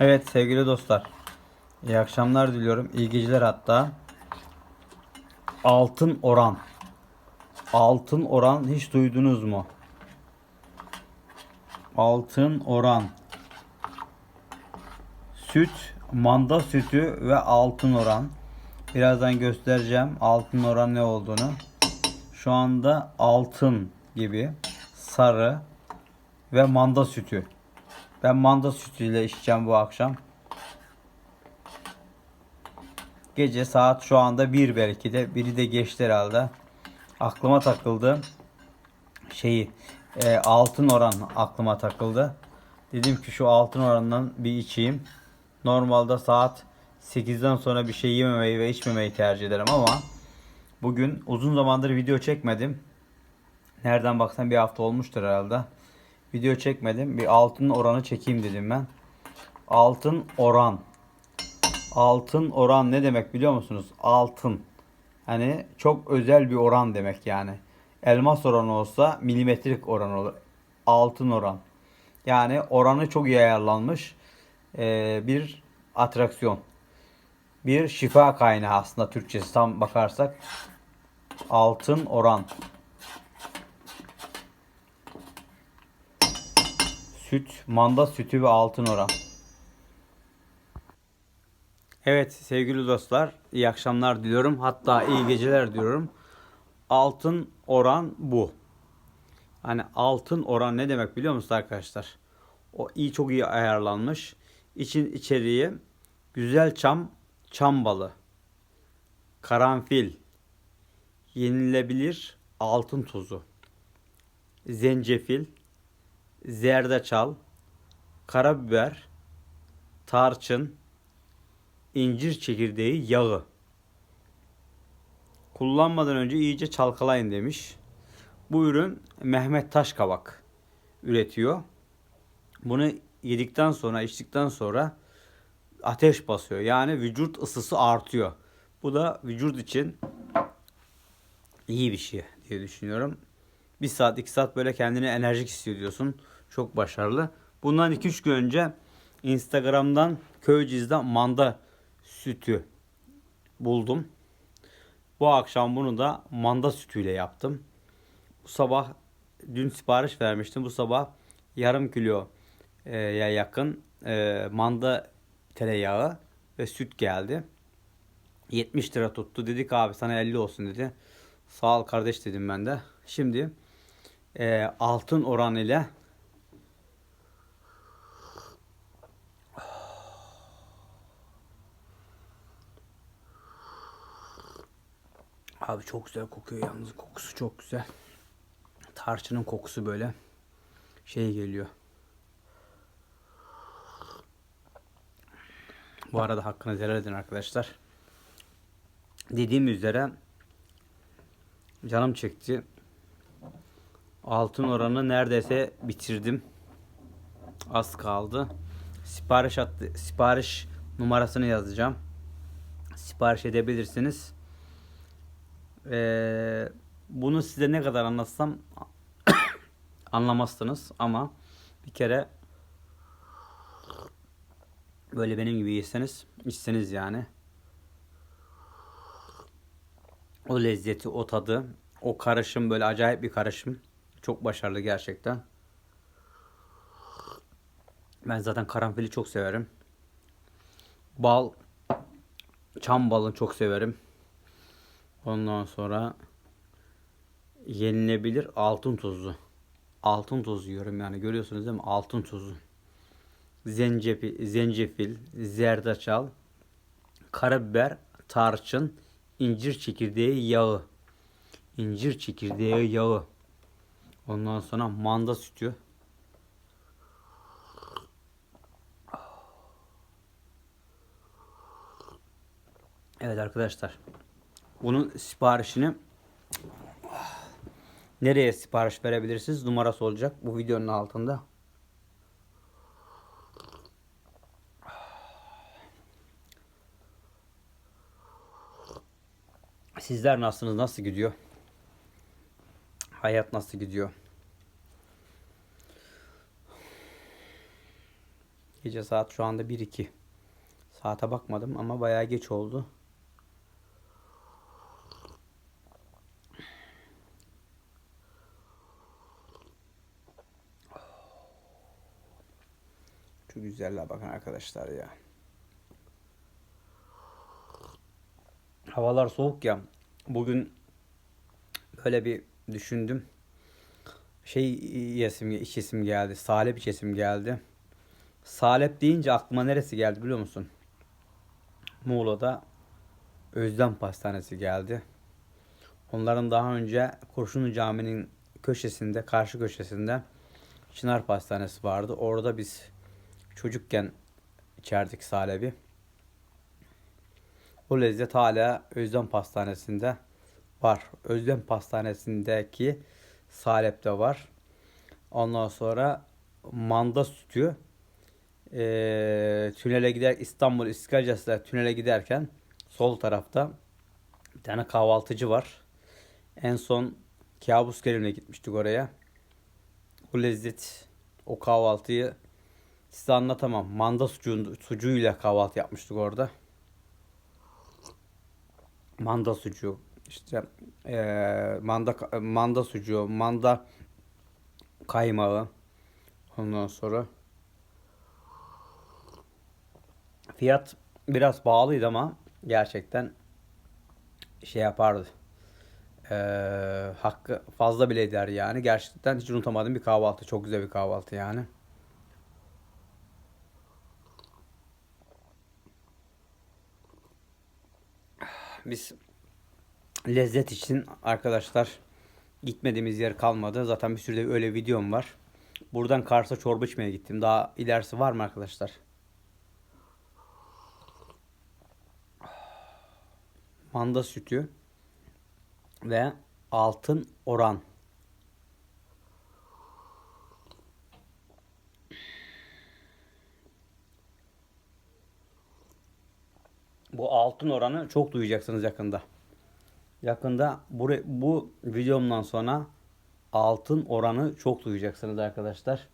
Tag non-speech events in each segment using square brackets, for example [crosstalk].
Evet sevgili dostlar. İyi akşamlar diliyorum. İyi geceler hatta. Altın oran. Altın oran hiç duydunuz mu? Altın oran. Süt, manda sütü ve altın oran. Birazdan göstereceğim altın oran ne olduğunu. Şu anda altın gibi sarı ve manda sütü. Ben manda sütüyle içeceğim bu akşam. Gece saat şu anda 1 belki de. Biri de geçti herhalde. Aklıma takıldı. Şeyi e, altın oran aklıma takıldı. Dedim ki şu altın orandan bir içeyim. Normalde saat 8'den sonra bir şey yememeyi ve içmemeyi tercih ederim ama bugün uzun zamandır video çekmedim. Nereden baksan bir hafta olmuştur herhalde. Video çekmedim. Bir altın oranı çekeyim dedim ben. Altın oran. Altın oran ne demek biliyor musunuz? Altın. Hani çok özel bir oran demek yani. Elmas oranı olsa milimetrik oran olur. Altın oran. Yani oranı çok iyi ayarlanmış ee, bir atraksiyon. Bir şifa kaynağı aslında Türkçesi tam bakarsak. Altın oran. Süt, manda sütü ve altın oran. Evet sevgili dostlar iyi akşamlar diliyorum. Hatta iyi geceler diyorum. Altın oran bu. Hani altın oran ne demek biliyor musunuz arkadaşlar? O iyi çok iyi ayarlanmış. İçin içeriği güzel çam, çam balı, karanfil, yenilebilir altın tozu, zencefil, zerdeçal, karabiber, tarçın, incir çekirdeği yağı. Kullanmadan önce iyice çalkalayın demiş. Bu ürün Mehmet Taşkavak üretiyor. Bunu yedikten sonra, içtikten sonra ateş basıyor. Yani vücut ısısı artıyor. Bu da vücut için iyi bir şey diye düşünüyorum. Bir saat, iki saat böyle kendini enerjik hissediyorsun. Çok başarılı. Bundan 2-3 gün önce Instagram'dan Köyceğiz'den manda sütü buldum. Bu akşam bunu da manda sütüyle yaptım. Bu sabah dün sipariş vermiştim. Bu sabah yarım kilo e, ya yakın e, manda tereyağı ve süt geldi. 70 lira tuttu. Dedik abi sana 50 olsun dedi. Sağ ol kardeş dedim ben de. Şimdi e, altın oran ile Abi çok güzel kokuyor yalnız kokusu çok güzel. Tarçının kokusu böyle şey geliyor. Bu arada hakkınızı helal edin arkadaşlar. Dediğim üzere canım çekti. Altın oranı neredeyse bitirdim. Az kaldı. Sipariş attı, sipariş numarasını yazacağım. Sipariş edebilirsiniz. Ee, bunu size ne kadar anlatsam [coughs] anlamazsınız ama bir kere böyle benim gibi yeseniz içseniz yani. O lezzeti o tadı o karışım böyle acayip bir karışım. Çok başarılı gerçekten. Ben zaten karanfili çok severim. Bal çam balını çok severim Ondan sonra yenilebilir altın tozu. Altın tozu yiyorum yani görüyorsunuz değil mi? Altın tozu. Zencefil, zencefil, zerdeçal, karabiber, tarçın, incir çekirdeği yağı. İncir çekirdeği yağı. Ondan sonra manda sütü. Evet arkadaşlar. Bunun siparişini nereye sipariş verebilirsiniz? Numarası olacak bu videonun altında. Sizler nasılsınız? Nasıl gidiyor? Hayat nasıl gidiyor? Gece saat şu anda 1-2. Saate bakmadım ama bayağı geç oldu. Şu güzelliğe bakın arkadaşlar ya. Havalar soğuk ya. Bugün böyle bir düşündüm. Şey yesim, içesim geldi. Salep içesim geldi. Salep deyince aklıma neresi geldi biliyor musun? Muğla'da Özlem Pastanesi geldi. Onların daha önce Kurşunlu Camii'nin köşesinde, karşı köşesinde Çınar Pastanesi vardı. Orada biz çocukken içerdik salebi. O lezzet hala Özlem Pastanesi'nde var. Özlem Pastanesi'ndeki salepte var. Ondan sonra manda sütü eee, tünele gider İstanbul Caddesi'ne tünele giderken sol tarafta bir tane kahvaltıcı var. En son Kabus Kerim'le gitmiştik oraya. O lezzet, o kahvaltıyı size anlatamam. Manda sucuğun, sucuğuyla kahvaltı yapmıştık orada. Manda sucuğu, işte eee, manda manda sucuğu, manda kaymağı. Ondan sonra fiyat biraz pahalıydı ama gerçekten şey yapardı. Eee, hakkı fazla bile eder yani. Gerçekten hiç unutamadığım bir kahvaltı. Çok güzel bir kahvaltı yani. Biz lezzet için arkadaşlar gitmediğimiz yer kalmadı. Zaten bir sürü de öyle videom var. Buradan Kars'a çorba içmeye gittim. Daha ilerisi var mı arkadaşlar? Manda sütü ve altın oran. Bu altın oranı çok duyacaksınız yakında. Yakında bu, bu videomdan sonra altın oranı çok duyacaksınız arkadaşlar.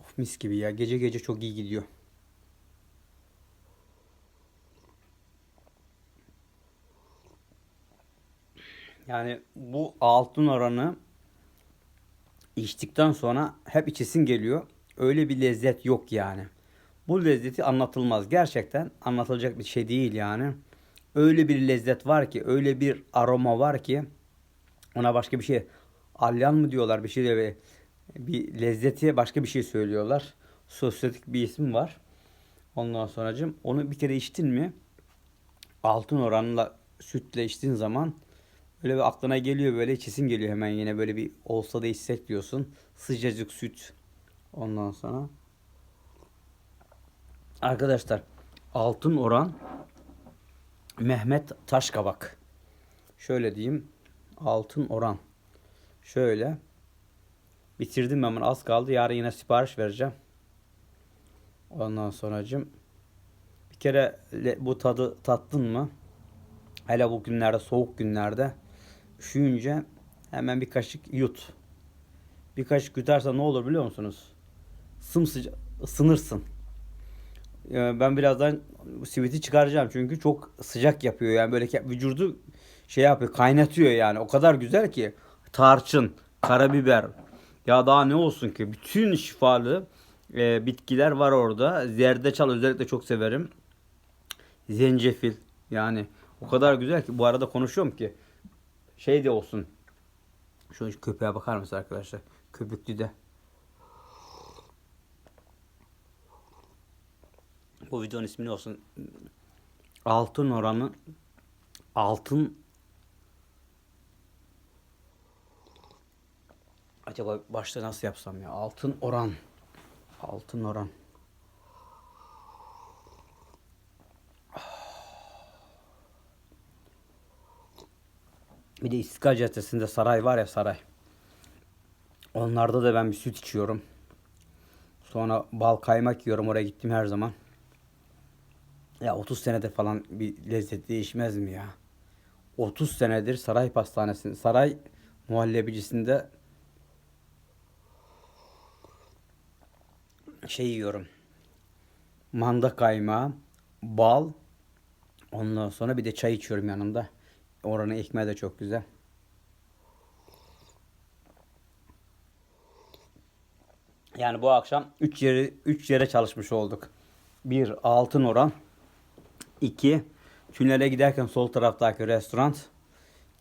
Of mis gibi ya. Gece gece çok iyi gidiyor. Yani bu altın oranı içtikten sonra hep içesin geliyor. Öyle bir lezzet yok yani. Bu lezzeti anlatılmaz. Gerçekten anlatılacak bir şey değil yani. Öyle bir lezzet var ki, öyle bir aroma var ki ona başka bir şey alyan mı diyorlar bir şey de bir lezzeti başka bir şey söylüyorlar. Sosyetik bir isim var. Ondan sonracım onu bir kere içtin mi altın oranla sütle içtiğin zaman böyle bir aklına geliyor böyle içesin geliyor hemen yine böyle bir olsa da içsek diyorsun. Sıcacık süt ondan sonra. Arkadaşlar altın oran Mehmet Taşkabak. Şöyle diyeyim. Altın oran. Şöyle. Bitirdim hemen az kaldı. Yarın yine sipariş vereceğim. Ondan sonracım bir kere bu tadı tattın mı? Hele bu günlerde soğuk günlerde üşüyünce hemen bir kaşık yut. Bir kaşık yutarsa ne olur biliyor musunuz? Sımsıcak ısınırsın. Ben birazdan siviti çıkaracağım çünkü çok sıcak yapıyor yani böyle vücudu şey yapıyor kaynatıyor yani o kadar güzel ki tarçın, karabiber ya daha ne olsun ki bütün şifalı e, bitkiler var orada. Zerdeçal özellikle çok severim. Zencefil yani o kadar güzel ki bu arada konuşuyorum ki şey de olsun. Şu köpeğe bakar mısın arkadaşlar? Köpüklü de. Bu videonun ismi ne olsun? Altın oranı altın Acaba başta nasıl yapsam ya? Altın oran. Altın oran. Bir de İstiklal Caddesi'nde saray var ya saray. Onlarda da ben bir süt içiyorum. Sonra bal kaymak yiyorum. Oraya gittim her zaman. Ya 30 senede falan bir lezzet değişmez mi ya? 30 senedir saray pastanesinde, saray muhallebicisinde şey yiyorum. Manda kaymağı, bal, ondan sonra bir de çay içiyorum yanında. Oranın ekmeği de çok güzel. Yani bu akşam 3 yere 3 yere çalışmış olduk. 1 altın oran. 2 tünele giderken sol taraftaki restoran.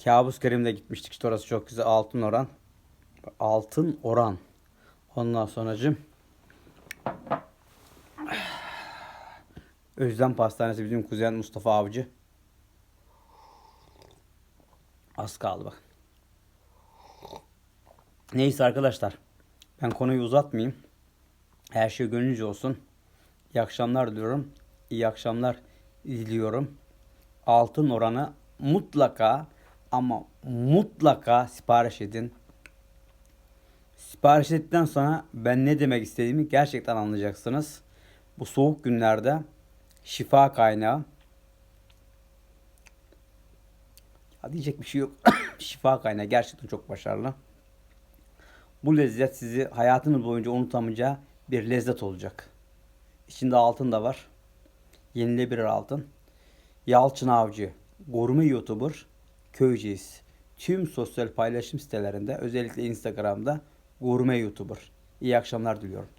Kabus Kerim'de gitmiştik. İşte orası çok güzel. Altın oran. Altın oran. Ondan sonracım Özlem Pastanesi bizim kuzen Mustafa Avcı. Az kaldı bak. Neyse arkadaşlar. Ben konuyu uzatmayayım. Her şey gönlünce olsun. İyi akşamlar diliyorum. İyi akşamlar diliyorum. Altın oranı mutlaka ama mutlaka sipariş edin. Sipariş ettikten sonra ben ne demek istediğimi gerçekten anlayacaksınız. Bu soğuk günlerde şifa kaynağı. Ya diyecek bir şey yok. [coughs] şifa kaynağı gerçekten çok başarılı. Bu lezzet sizi hayatınız boyunca unutamayacağı bir lezzet olacak. İçinde altın da var. Yenilebilir altın. Yalçın Avcı, gurme YouTuber, köyceğiz. Tüm sosyal paylaşım sitelerinde özellikle Instagram'da gurme YouTuber. İyi akşamlar diliyorum.